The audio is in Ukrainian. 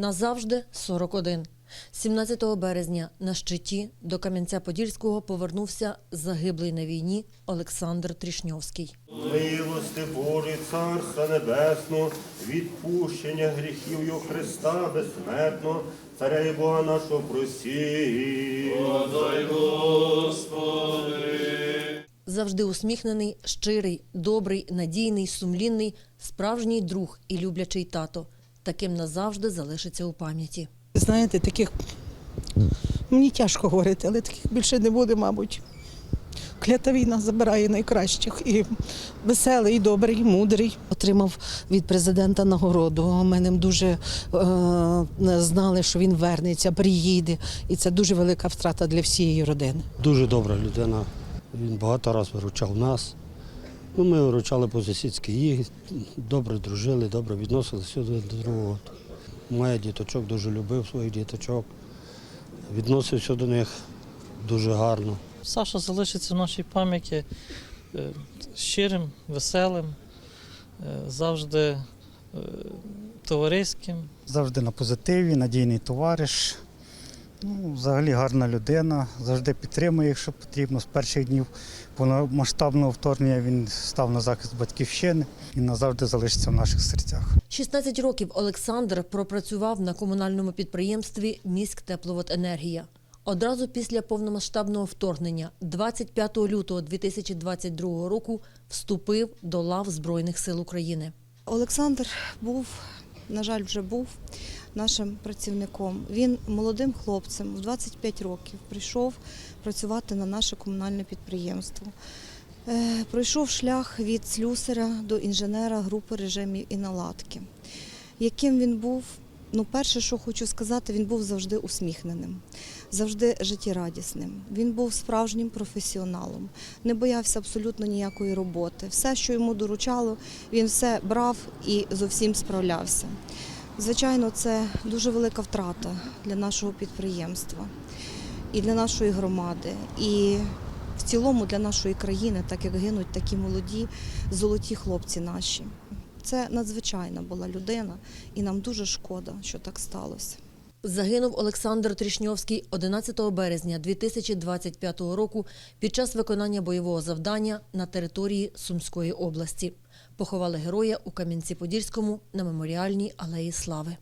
назавжди 41. 17 березня на щиті до Кам'янця-Подільського повернувся загиблий на війні Олександр Трішньовський. Милости Божий, Царства Небесного, відпущення гріхів його Христа безсмертно, Царя і Бога нашого просі. Завжди усміхнений, щирий, добрий, надійний, сумлінний, справжній друг і люблячий тато. Таким назавжди залишиться у пам'яті. Знаєте, таких мені тяжко говорити, але таких більше не буде, мабуть. Клята війна забирає найкращих. І веселий, і добрий, і мудрий. Отримав від президента нагороду. Ми ним дуже е, знали, що він вернеться, приїде. І це дуже велика втрата для всієї родини. Дуже добра людина. Він багато разів виручав нас. Ну, ми виручали по сусідськи їх, добре дружили, добре відносилися один до другого. Має діточок, дуже любив своїх діточок, відносився до них дуже гарно. Саша залишиться в нашій пам'яті е, щирим, веселим, е, завжди е, товариським. завжди на позитиві, надійний товариш. Ну, взагалі гарна людина, завжди підтримує, якщо потрібно. З перших днів повномасштабного вторгнення він став на захист батьківщини і назавжди залишиться в наших серцях. 16 років Олександр пропрацював на комунальному підприємстві Міськ Тепловоденергія. Одразу після повномасштабного вторгнення, 25 лютого 2022 року, вступив до лав Збройних сил України. Олександр був, на жаль, вже був нашим працівником. Він молодим хлопцем в 25 років прийшов працювати на наше комунальне підприємство. Е, Пройшов шлях від слюсаря до інженера групи режимів і наладки. Яким він був? Ну, перше, що хочу сказати, він був завжди усміхненим, завжди життєрадісним. Він був справжнім професіоналом, не боявся абсолютно ніякої роботи. Все, що йому доручало, він все брав і зо всім справлявся. Звичайно, це дуже велика втрата для нашого підприємства і для нашої громади, і в цілому для нашої країни, так як гинуть такі молоді, золоті хлопці наші. Це надзвичайна була людина, і нам дуже шкода, що так сталося. Загинув Олександр Трішньовський 11 березня 2025 року під час виконання бойового завдання на території Сумської області. Поховали героя у Кам'янці-Подільському на меморіальній алеї Слави.